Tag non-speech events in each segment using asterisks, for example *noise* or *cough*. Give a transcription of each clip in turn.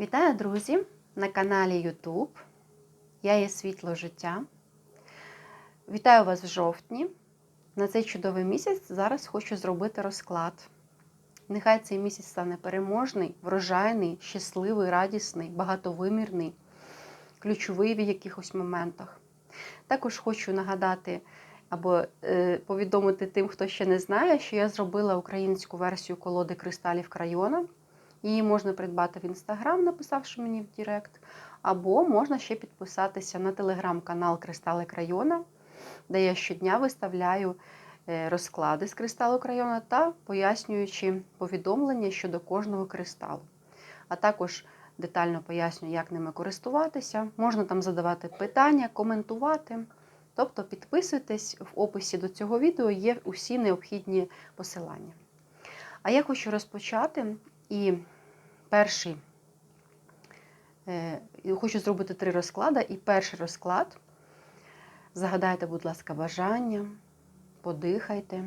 Вітаю, друзі! На каналі YouTube. Я є світло життя. Вітаю вас в жовтні. На цей чудовий місяць зараз хочу зробити розклад. Нехай цей місяць стане переможний, врожайний, щасливий, радісний, багатовимірний, ключовий в якихось моментах. Також хочу нагадати або е, повідомити тим, хто ще не знає, що я зробила українську версію колоди кристалів крайона. Її можна придбати в інстаграм, написавши мені в Директ, або можна ще підписатися на телеграм-канал Кристали Крайона, де я щодня виставляю е, розклади з кристалу крайона та пояснюючи повідомлення щодо кожного кристалу. А також детально пояснюю, як ними користуватися. Можна там задавати питання, коментувати. Тобто підписуйтесь, в описі до цього відео є усі необхідні посилання. А я хочу розпочати і перший, е, хочу зробити три розклади. І перший розклад. Загадайте, будь ласка, бажання, подихайте.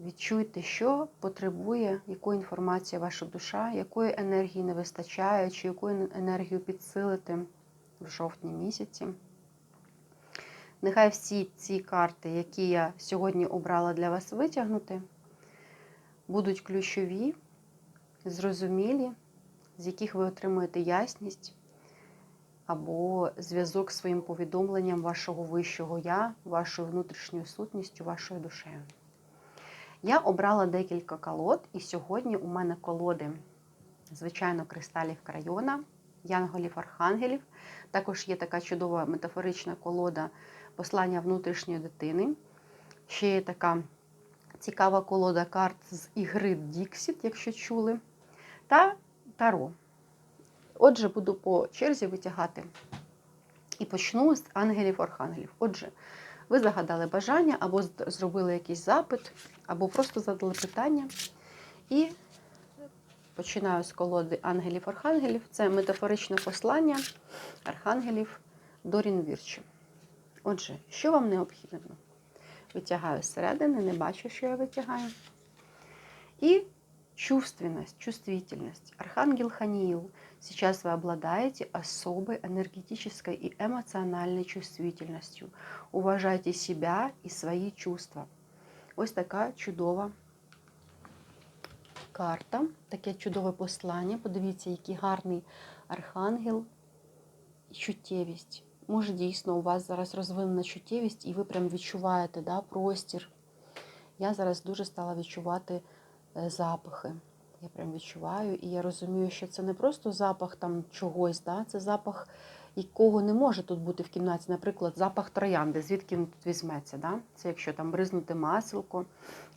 Відчуйте, що потребує, яку інформацію ваша душа, якої енергії не вистачає, чи яку енергію підсилити в жовтні місяці. Нехай всі ці карти, які я сьогодні обрала для вас витягнути, будуть ключові, зрозумілі, з яких ви отримуєте ясність або зв'язок з своїм повідомленням вашого вищого я, вашою внутрішньою сутністю, вашою душею. Я обрала декілька колод, і сьогодні у мене колоди, звичайно, кристалів крайона, янголів-архангелів. Також є така чудова метафорична колода послання внутрішньої дитини. Ще є така цікава колода карт з ігри Діксіт, якщо чули, та Таро. Отже, буду по черзі витягати. І почну з ангелів-архангелів. Отже, ви загадали бажання, або зробили якийсь запит, або просто задали питання. І починаю з колоди ангелів-архангелів. Це метафоричне послання архангелів до Рінвірчі. Отже, що вам необхідно? Витягаю зсередини, не бачу, що я витягаю. І чувственность, чувствительность. Архангел Ханиил. Сейчас вы обладаете особой энергетической и эмоциональной чувствительностью. Уважайте себя і свої чувства. Ось така чудова карта, таке чудове послання. Подивіться, який гарний архангел і чуттєвість. Може, дійсно, у вас зараз розвинена чуттєвість, і ви прям відчуваєте да, простір. Я зараз дуже стала відчувати запахи. Я прям відчуваю, і я розумію, що це не просто запах там чогось, да? це запах, якого не може тут бути в кімнаті. Наприклад, запах троянди, звідки він тут візьметься. Да? Це якщо там бризнути масло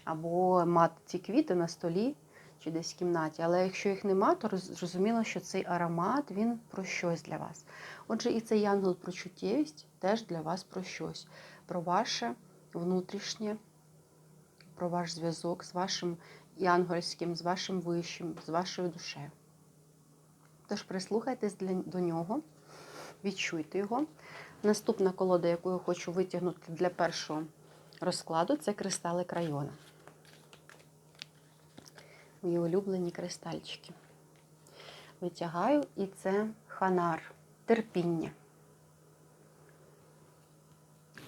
або мати ці квіти на столі чи десь в кімнаті. Але якщо їх нема, то зрозуміло, що цей аромат він про щось для вас. Отже, і цей янгол про чуттєвість теж для вас про щось, про ваше внутрішнє, про ваш зв'язок з вашим янгольським, з вашим вищим, з вашою душею. Тож прислухайтесь до нього, відчуйте його. Наступна колода, яку я хочу витягнути для першого розкладу, це кристали крайона. Мої улюблені кристальчики. Витягаю, і це ханар, терпіння.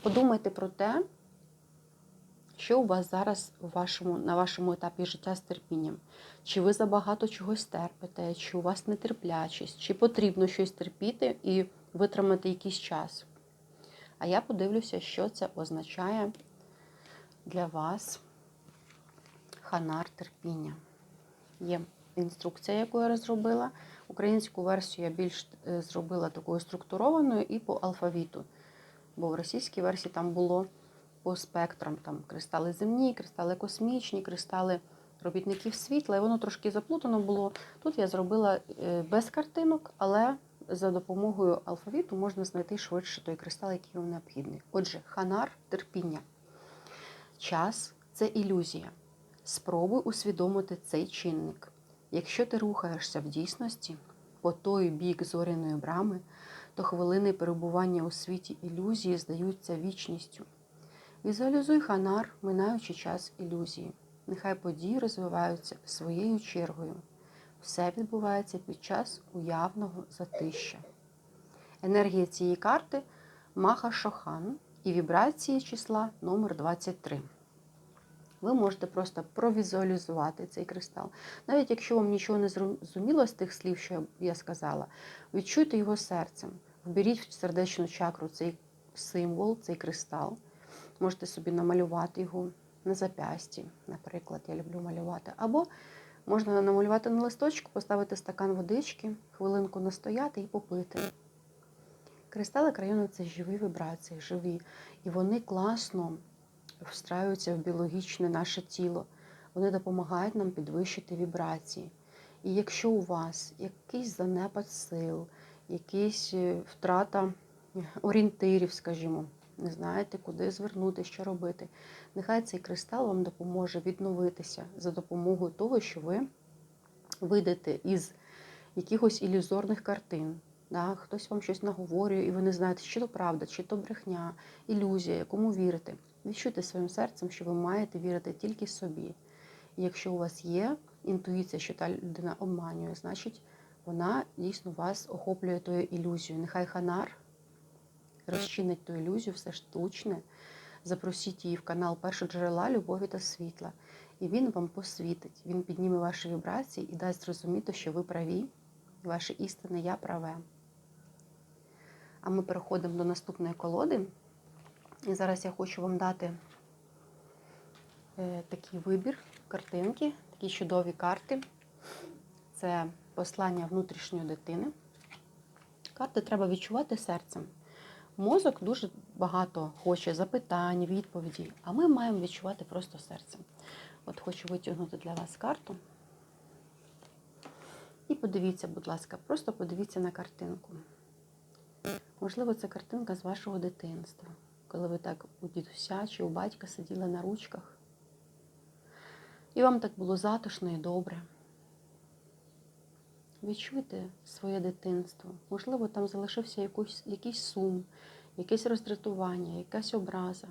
Подумайте про те, що у вас зараз у вашому, на вашому етапі життя з терпінням? Чи ви забагато чогось терпите, чи у вас нетерплячість, чи потрібно щось терпіти і витримати якийсь час? А я подивлюся, що це означає для вас ханар терпіння. Є інструкція, яку я розробила. Українську версію я більш зробила такою структурованою і по алфавіту. Бо в російській версії там було по спектрам там кристали земні, кристали космічні, кристали робітників світла. І воно трошки заплутано було. Тут я зробила без картинок, але за допомогою алфавіту можна знайти швидше той кристал, який вам необхідний. Отже, ханар терпіння. Час це ілюзія. Спробуй усвідомити цей чинник. Якщо ти рухаєшся в дійсності по той бік зоряної брами, то хвилини перебування у світі ілюзії здаються вічністю. Візуалізуй ханар, минаючи час ілюзії. Нехай події розвиваються своєю чергою. все відбувається під час уявного затища. Енергія цієї карти Маха Шохан і вібрації числа номер 23. Ви можете просто провізуалізувати цей кристал. Навіть якщо вам нічого не зрозуміло з тих слів, що я сказала, відчуйте його серцем. Вберіть в сердечну чакру цей символ, цей кристал. Можете собі намалювати його на запясті, наприклад, я люблю малювати. Або можна намалювати на листочку, поставити стакан водички, хвилинку настояти і попити. Кристали крайону це живі вібрації, живі. І вони класно встраюються в біологічне наше тіло. Вони допомагають нам підвищити вібрації. І якщо у вас якийсь занепад сил, якась е, втрата орієнтирів, скажімо, не знаєте, куди звернути, що робити, нехай цей кристал вам допоможе відновитися за допомогою того, що ви вийдете із якихось ілюзорних картин. Да? Хтось вам щось наговорює, і ви не знаєте, чи то правда, чи то брехня, ілюзія, якому вірите. Відчуйте своїм серцем, що ви маєте вірити тільки собі. І якщо у вас є інтуїція, що та людина обманює, значить вона дійсно вас охоплює тою ілюзією. Нехай Ханар розчинить ту ілюзію, все штучне. Запросіть її в канал Першоджерела любові та світла. І він вам посвітить. Він підніме ваші вібрації і дасть зрозуміти, що ви праві, ваше істинне я праве. А ми переходимо до наступної колоди. І зараз я хочу вам дати е, такий вибір, картинки, такі чудові карти. Це послання внутрішньої дитини. Карти треба відчувати серцем. Мозок дуже багато хоче запитань, відповідей, а ми маємо відчувати просто серцем. От хочу витягнути для вас карту. І подивіться, будь ласка, просто подивіться на картинку. Можливо, це картинка з вашого дитинства, коли ви так у дідуся чи у батька сиділи на ручках. І вам так було затишно і добре. Відчуйте своє дитинство. Можливо, там залишився якийсь, якийсь сум, якесь роздратування, якась образа.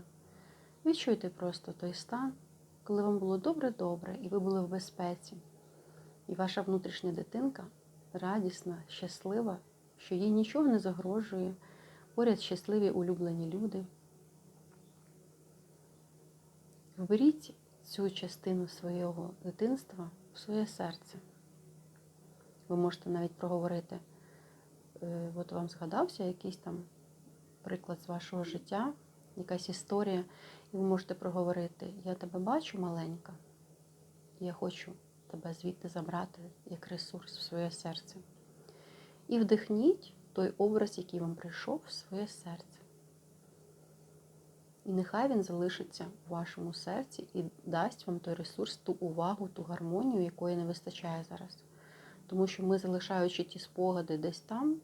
Відчуйте просто той стан, коли вам було добре-добре, і ви були в безпеці. І ваша внутрішня дитинка радісна, щаслива, що їй нічого не загрожує, поряд щасливі улюблені люди. Вберіть цю частину свого дитинства в своє серце. Ви можете навіть проговорити, е, от вам згадався якийсь там приклад з вашого життя, якась історія, і ви можете проговорити, я тебе бачу маленька, я хочу тебе звідти забрати як ресурс в своє серце. І вдихніть той образ, який вам прийшов в своє серце. І нехай він залишиться в вашому серці і дасть вам той ресурс, ту увагу, ту гармонію, якої не вистачає зараз. Тому що ми, залишаючи ті спогади десь там,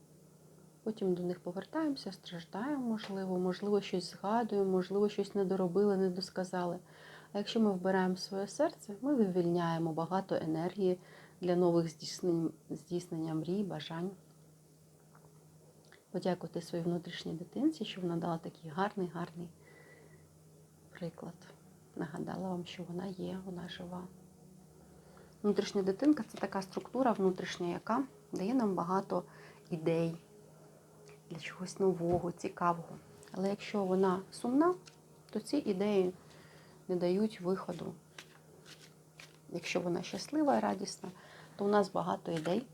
потім до них повертаємося, страждаємо, можливо, можливо, щось згадуємо, можливо, щось не доробили, не досказали. А якщо ми вбираємо своє серце, ми вивільняємо багато енергії для нових здійснень, здійснення мрій, бажань. Подякувати своїй внутрішній дитинці, що вона дала такий гарний, гарний приклад. Нагадала вам, що вона є, вона жива. Внутрішня дитинка це така структура внутрішня, яка дає нам багато ідей для чогось нового, цікавого. Але якщо вона сумна, то ці ідеї не дають виходу. Якщо вона щаслива і радісна, то у нас багато ідей,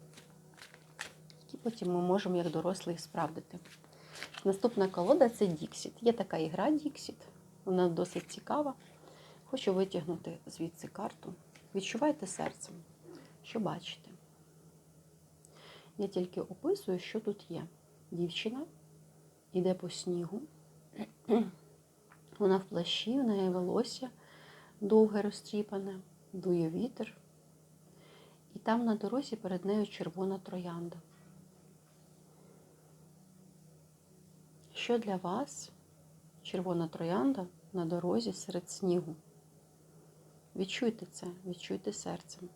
які потім ми можемо як дорослі справдити. Наступна колода це Діксіт. Є така ігра Діксіт, вона досить цікава. Хочу витягнути звідси карту. Відчувайте серцем, що бачите. Я тільки описую, що тут є. Дівчина йде по снігу, вона в плащі, в неї волосся довге розтріпане, дує вітер. І там на дорозі перед нею червона троянда. Що для вас червона троянда на дорозі серед снігу? Відчуйте це, відчуйте серцем.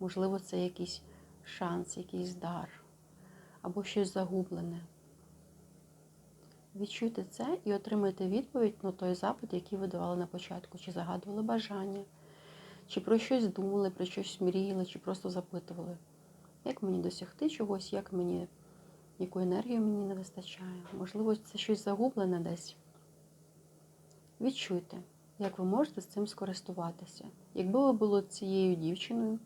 Можливо, це якийсь шанс, якийсь дар або щось загублене. Відчуйте це і отримайте відповідь на той запит, який ви давали на початку, чи загадували бажання, чи про щось думали, про щось мріяли, чи просто запитували. Як мені досягти чогось, як мені, яку енергію мені не вистачає. Можливо, це щось загублене десь. Відчуйте, як ви можете з цим скористуватися. Якби ви були цією дівчиною,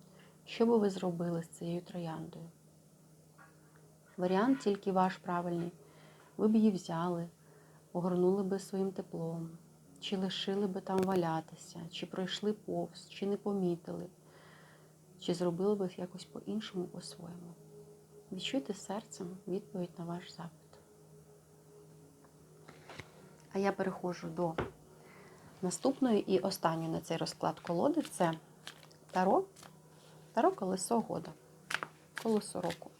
що би ви зробили з цією трояндою? Варіант тільки ваш правильний. Ви б її взяли, огорнули би своїм теплом, чи лишили би там валятися, чи пройшли повз, чи не помітили, чи зробили би якось по-іншому, по-своєму. Відчуйте серцем відповідь на ваш запит. А я переходжу до наступної і останньої на цей розклад колоди це Таро, Таро колесо года, колесо року.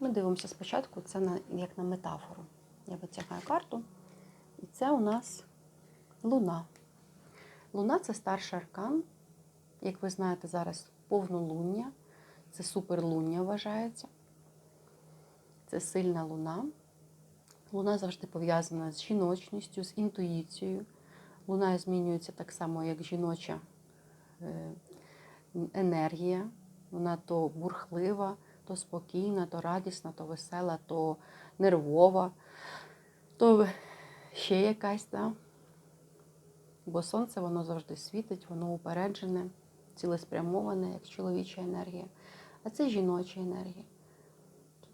Ми дивимося спочатку це на, як на метафору. Я витягаю карту, і це у нас луна. Луна це старший аркан. Як ви знаєте, зараз повнолуння, це суперлуння вважається. Це сильна луна. Луна завжди пов'язана з жіночністю, з інтуїцією. Луна змінюється так само, як жіноча е, енергія. Вона то бурхлива, то спокійна, то радісна, то весела, то нервова, то ще якась. Да? Бо сонце воно завжди світить, воно упереджене, цілеспрямоване, як чоловіча енергія. А це жіноча енергія.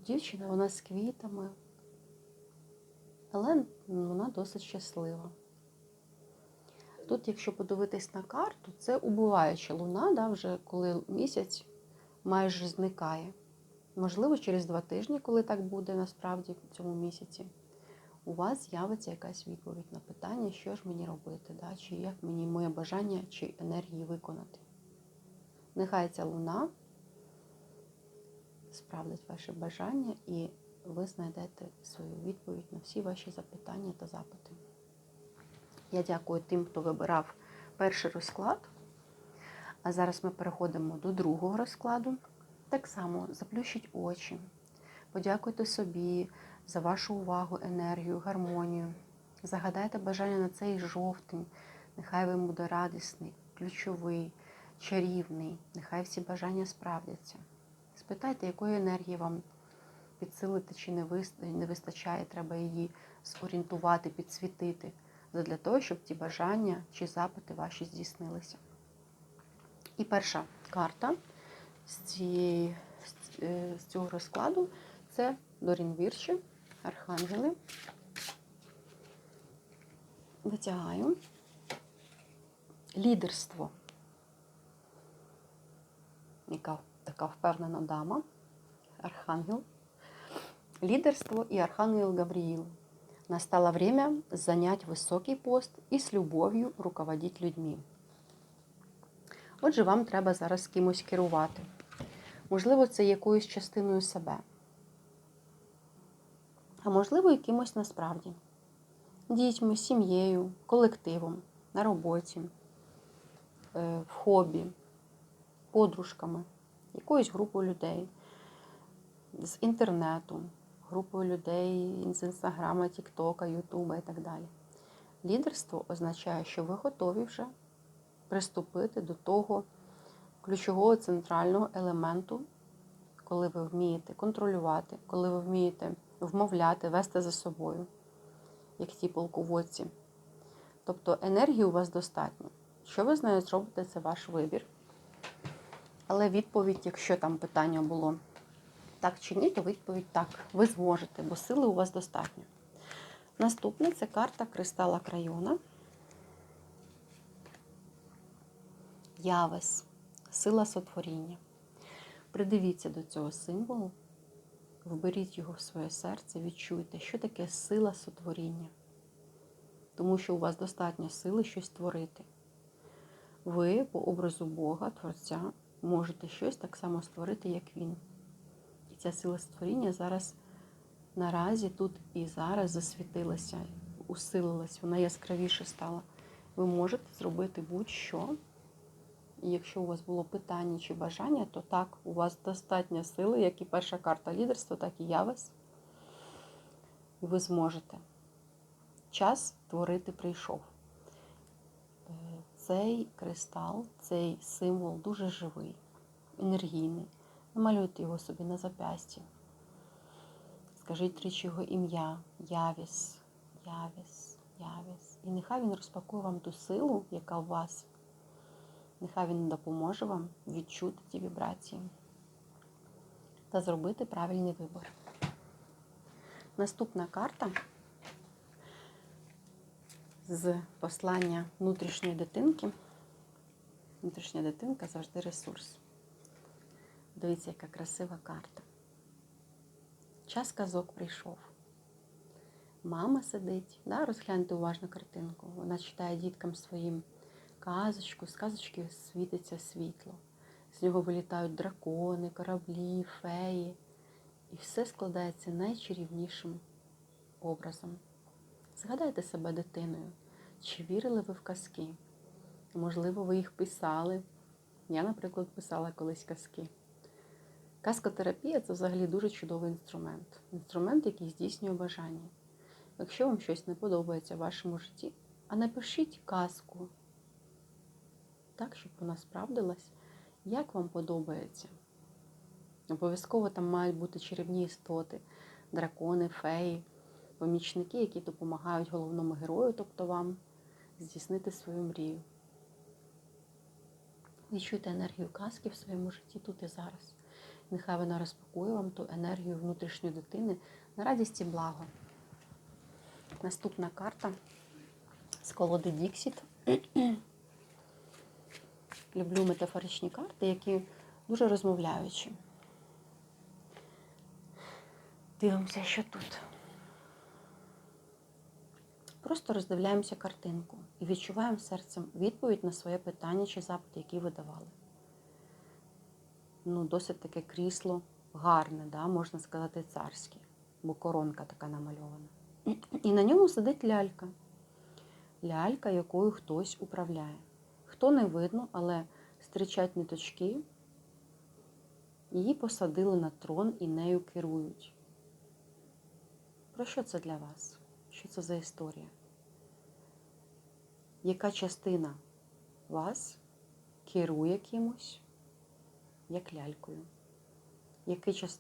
Дівчина вона з квітами, але вона досить щаслива. Тут, якщо подивитись на карту, це убиваюча луна, да, вже коли місяць майже зникає. Можливо, через два тижні, коли так буде насправді в цьому місяці, у вас з'явиться якась відповідь на питання, що ж мені робити, да, чи як мені моє бажання чи енергії виконати. Нехай ця луна справдить ваше бажання і ви знайдете свою відповідь на всі ваші запитання та запити. Я дякую тим, хто вибирав перший розклад. А зараз ми переходимо до другого розкладу. Так само заплющіть очі, подякуйте собі за вашу увагу, енергію, гармонію. Загадайте бажання на цей жовтень. Нехай він буде радісний, ключовий, чарівний. Нехай всі бажання справдяться. Спитайте, якої енергії вам підсилити чи не вистачає, треба її зорієнтувати, підсвітити, для того, щоб ті бажання чи запити ваші здійснилися. І перша карта з, цієї, з цього розкладу це Дорін Вірші, Архангели. Витягаю. Лідерство. Яка така впевнена дама, Архангел. Лидерство и Архангел Гавриил. Настало время занять високий пост і з любов'ю руководити людьми. Отже, вам треба зараз кимось керувати. Можливо, це якоюсь частиною себе. А можливо, якимось насправді. Дітьми, сім'єю, колективом, на роботі, е, в хобі, подружками, якоюсь групою людей, з інтернету, групою людей з інстаграма, Тіктока, Ютуба і так далі. Лідерство означає, що ви готові вже приступити до того ключового центрального елементу, коли ви вмієте контролювати, коли ви вмієте вмовляти, вести за собою, як ті полководці. Тобто енергії у вас достатньо. Що ви з нею зробите, це ваш вибір. Але відповідь, якщо там питання було так чи ні, то відповідь так. Ви зможете, бо сили у вас достатньо. Наступне це карта Кристала Крайона. Явес, сила сотворіння. Придивіться до цього символу, вберіть його в своє серце, відчуйте, що таке сила сотворіння. Тому що у вас достатньо сили щось творити. Ви, по образу Бога, Творця, можете щось так само створити, як Він. Ця сила створіння зараз наразі тут і зараз засвітилася, усилилась, вона яскравіше стала. Ви можете зробити будь-що. І якщо у вас було питання чи бажання, то так, у вас достатньо сили, як і перша карта лідерства, так і явес. І ви зможете. Час творити прийшов. Цей кристал, цей символ дуже живий, енергійний. Намалюйте його собі на зап'ясті. Скажіть тричі його ім'я Явіс, Явіс, Явіс. І нехай він розпакує вам ту силу, яка у вас. Нехай він допоможе вам відчути ті вібрації та зробити правильний вибір. Наступна карта з послання внутрішньої дитинки. Внутрішня дитинка завжди ресурс. Дивіться, яка красива карта. Час казок прийшов. Мама сидить, да, розгляньте уважно картинку. Вона читає діткам своїм казочку, з казочки світиться світло. З нього вилітають дракони, кораблі, феї. І все складається найчарівнішим образом. Згадайте себе дитиною. Чи вірили ви в казки? Можливо, ви їх писали. Я, наприклад, писала колись казки. Казкотерапія це взагалі дуже чудовий інструмент. Інструмент, який здійснює бажання. Якщо вам щось не подобається в вашому житті, а напишіть казку так, щоб вона справдилась, як вам подобається. Обов'язково там мають бути чарівні істоти, дракони, феї, помічники, які допомагають головному герою, тобто вам, здійснити свою мрію. Відчуйте енергію казки в своєму житті тут і зараз. Нехай вона розпакує вам ту енергію внутрішньої дитини на радість і благо. Наступна карта з колоди Діксіт. *clears throat* Люблю метафоричні карти, які дуже розмовляючі. Дивимося, що тут. Просто роздивляємося картинку і відчуваємо серцем відповідь на своє питання чи запит, який ви давали. Ну, досить таке крісло гарне, да, можна сказати, царське, бо коронка така намальована. І на ньому сидить лялька. Лялька, якою хтось управляє. Хто не видно, але стрічать ниточки. Її посадили на трон і нею керують. Про що це для вас? Що це за історія? Яка частина вас керує кимось, як лялькою?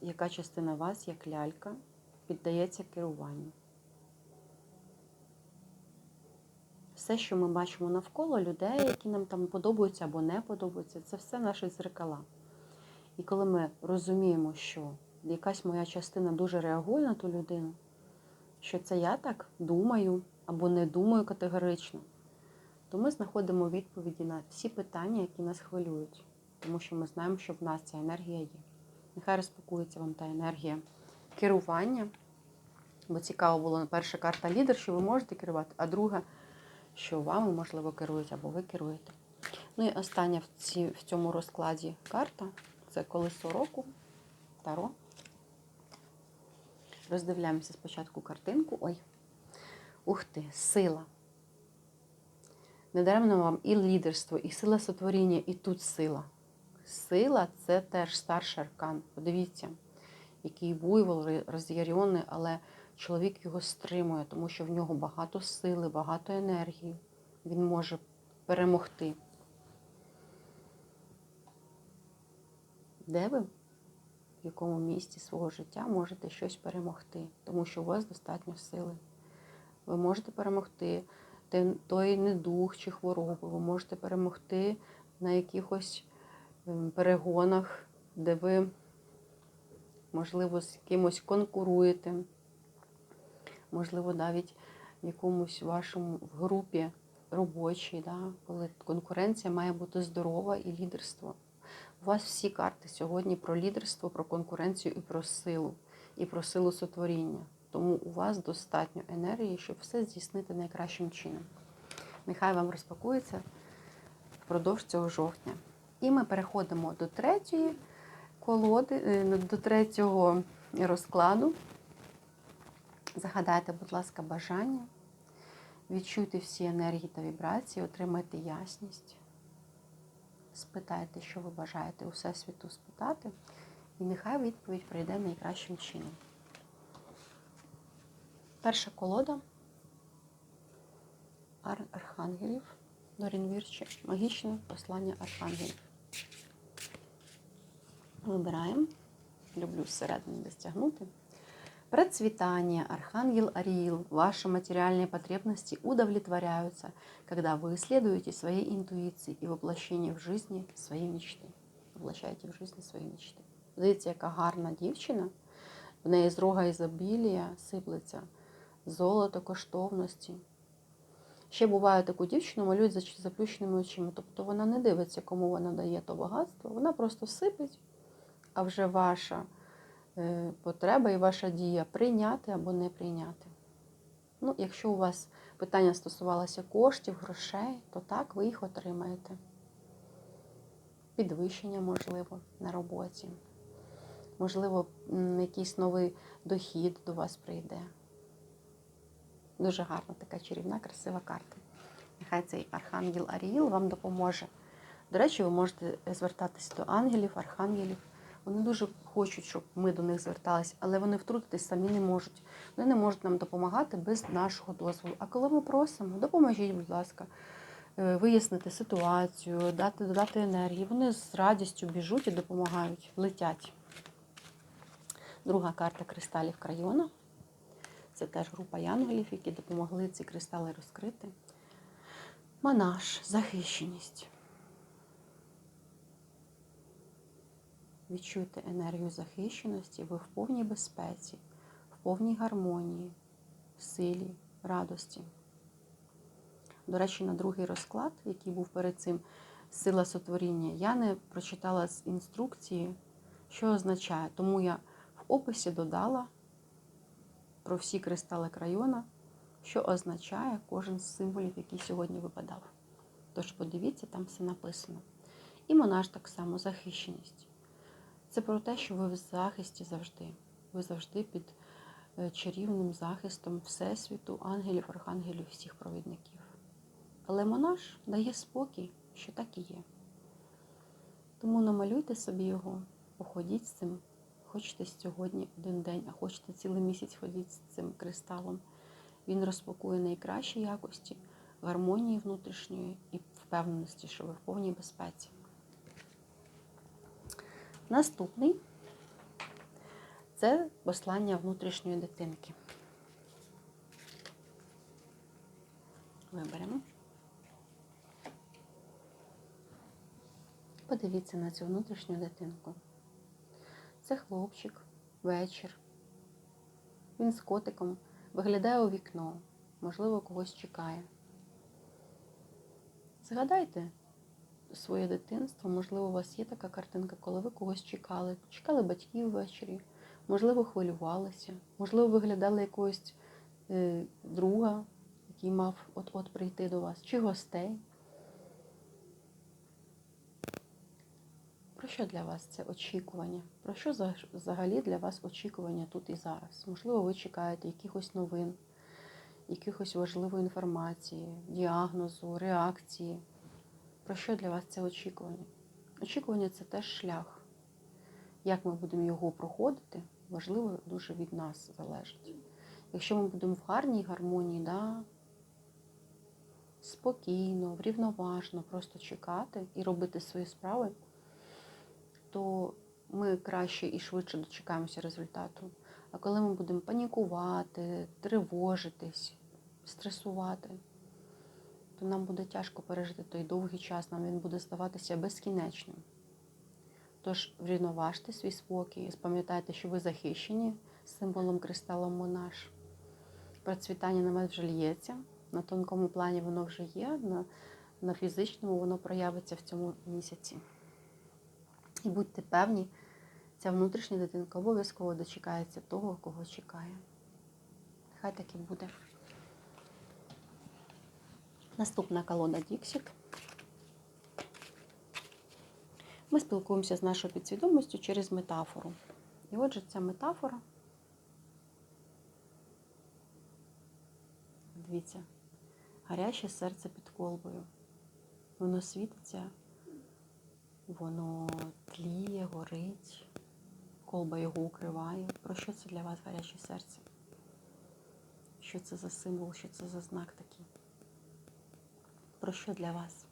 Яка частина вас, як лялька, піддається керуванню? Все, що ми бачимо навколо людей, які нам там подобаються або не подобаються, це все наші зеркала. І коли ми розуміємо, що якась моя частина дуже реагує на ту людину, що це я так думаю або не думаю категорично, то ми знаходимо відповіді на всі питання, які нас хвилюють, тому що ми знаємо, що в нас ця енергія є. Нехай розпакується вам та енергія керування, бо цікаво було перша карта лідер, що ви можете керувати, а друга, що вами, можливо, керують або ви керуєте. Ну і остання в, ці, в цьому розкладі карта це колесо року, таро. Роздивляємося спочатку картинку. Ой, ух ти, сила. Недаремно вам і лідерство, і сила сотворіння, і тут сила. Сила це теж старший аркан. Подивіться, який буйвол роз'ярьоний, але чоловік його стримує, тому що в нього багато сили, багато енергії. Він може перемогти. Де ви? В якому місці свого життя можете щось перемогти, тому що у вас достатньо сили. Ви можете перемогти той недух чи хворобу, ви можете перемогти на якихось перегонах, де ви, можливо, з кимось конкуруєте, можливо, навіть в якомусь вашому в групі робочій, да, коли конкуренція має бути здорова і лідерство. У вас всі карти сьогодні про лідерство, про конкуренцію і про силу, і про силу сотворіння. Тому у вас достатньо енергії, щоб все здійснити найкращим чином. Нехай вам розпакується впродовж цього жовтня. І ми переходимо до третьої колоди, до третього розкладу. Загадайте, будь ласка, бажання. Відчуйте всі енергії та вібрації, отримайте ясність. Спитайте, що ви бажаєте у Всесвіту спитати, і нехай відповідь прийде найкращим чином. Перша колода архангелів. Дорін Вірчі. Магічне послання архангелів. Вибираємо. Люблю зсередини достягнути. Процветание, Архангел Ариил, ваши материальные потребности удовлетворяются, когда вы следуете своей интуиции и воплощение в жизни своей мечты. Воплощаєте в жизни свої мечти. Дивіться, яка гарна дівчина. В неї з рога ізобілія сиплеться золото, коштовності. Ще буває таку дівчину малюють за заплющеними очима. Тобто вона не дивиться, кому вона дає то багатство, вона просто сипить, а вже ваша е, потреба і ваша дія прийняти або не прийняти. Ну, якщо у вас питання стосувалося коштів, грошей, то так, ви їх отримаєте. Підвищення, можливо, на роботі. Можливо, якийсь новий дохід до вас прийде. Дуже гарна така чарівна, красива карта. Нехай цей архангел Аріїл вам допоможе. До речі, ви можете звертатися до ангелів, архангелів. Вони дуже хочуть, щоб ми до них зверталися, але вони втрутитись самі не можуть. Вони не можуть нам допомагати без нашого дозволу. А коли ми просимо, допоможіть, будь ласка, е, вияснити ситуацію, дати, додати енергії. Вони з радістю біжуть і допомагають, летять. Друга карта кристалів Крайона. Це теж група янголів, які допомогли ці кристали розкрити. Манаж, захищеність. Відчуйте енергію захищеності, ви в повній безпеці, в повній гармонії, силі, радості. До речі, на другий розклад, який був перед цим сила сотворіння, я не прочитала з інструкції, що означає. Тому я в описі додала про всі кристали крайона, що означає кожен з символів, який сьогодні випадав. Тож подивіться, там все написано. І монаш так само захищеність. Це про те, що ви в захисті завжди. Ви завжди під е, чарівним захистом Всесвіту, ангелів, архангелів, всіх провідників. Але монаш дає спокій, що так і є. Тому намалюйте собі його, походіть з цим. Хочете сьогодні один день, а хочете цілий місяць ходити з цим кристалом. Він розпакує найкращі якості, гармонії внутрішньої і впевненості, що ви в повній безпеці. Наступний це послання внутрішньої дитинки. Виберемо. Подивіться на цю внутрішню дитинку. Це хлопчик, вечір. Він з котиком виглядає у вікно, можливо, когось чекає. Згадайте своє дитинство, можливо, у вас є така картинка, коли ви когось чекали, чекали батьків ввечері, можливо, хвилювалися, можливо, виглядали якогось е, друга, який мав от-от прийти до вас, чи гостей. Про що для вас це очікування? Про що взагалі для вас очікування тут і зараз? Можливо, ви чекаєте якихось новин, якихось важливої інформації, діагнозу, реакції. Про що для вас це очікування? Очікування це теж шлях. Як ми будемо його проходити, важливо дуже від нас залежить. Якщо ми будемо в гарній гармонії, да, спокійно, врівноважно, просто чекати і робити свої справи, то ми краще і швидше дочекаємося результату. А коли ми будемо панікувати, тривожитись, стресувати, то нам буде тяжко пережити той довгий час, нам він буде здаватися безкінечним. Тож врівноважте свій спокій, спам'ятайте, що ви захищені символом кристалом Монаш. Процвітання на вас вже лється, на тонкому плані воно вже є, на, на фізичному воно проявиться в цьому місяці. І будьте певні, ця внутрішня дитинка обов'язково дочекається того, кого чекає. Хай так і буде. Наступна колода Діксіт. Ми спілкуємося з нашою підсвідомістю через метафору. І отже, ця метафора. Дивіться, гаряче серце під колбою. Воно світиться, воно тліє, горить, колба його укриває. Про що це для вас гаряче серце? Що це за символ, що це за знак такий? Про що для вас?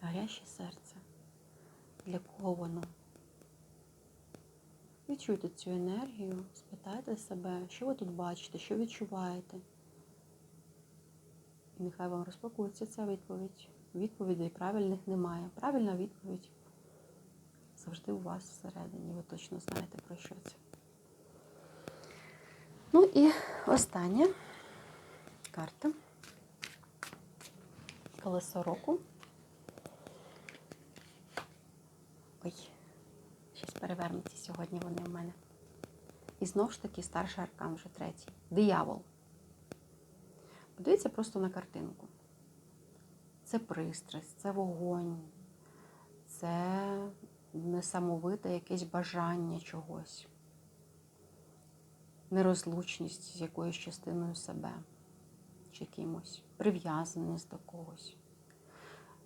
Гаряче серце. Для кого воно? Відчуйте цю енергію, спитайте себе, що ви тут бачите, що відчуваєте. І нехай вам розпакується ця відповідь. Відповідей правильних немає. Правильна відповідь завжди у вас всередині. Ви точно знаєте, про що це. Ну і остання карта. Колесо року. Ой, щось перевернуті сьогодні вони в мене. І знов ж таки старший аркан вже третій. Диявол. Подивіться просто на картинку. Це пристрасть, це вогонь, це несамовите якесь бажання чогось, нерозлучність з якоюсь частиною себе чи кимось, прив'язаність до когось.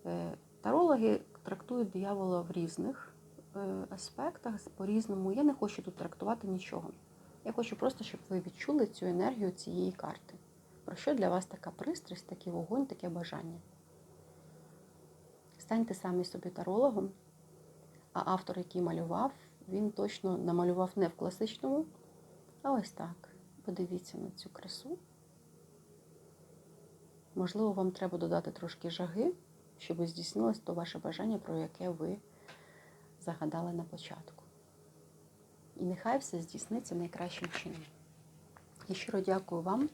Е, Тарологи трактують диявола в різних е, аспектах по-різному. Я не хочу тут трактувати нічого. Я хочу просто, щоб ви відчули цю енергію цієї карти. Про що для вас така пристрасть, такий вогонь, таке бажання? Станьте самі собі тарологом, а автор, який малював, він точно намалював не в класичному, а ось так. Подивіться на цю красу. Можливо, вам треба додати трошки жаги, щоб здійснилось то ваше бажання, про яке ви загадали на початку. І нехай все здійсниться найкращим чином. Я щиро дякую вам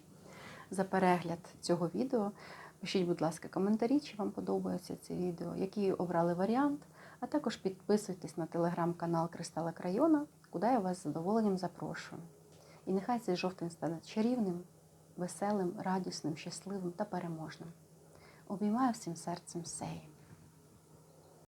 за перегляд цього відео. Пишіть, будь ласка, коментарі, чи вам подобається це відео, який обрали варіант. А також підписуйтесь на телеграм-канал Кристалик Района, куди я вас з задоволенням запрошую. І нехай цей жовтень стане чарівним, веселим, радісним, щасливим та переможним. Обіймаю всім серцем сеї.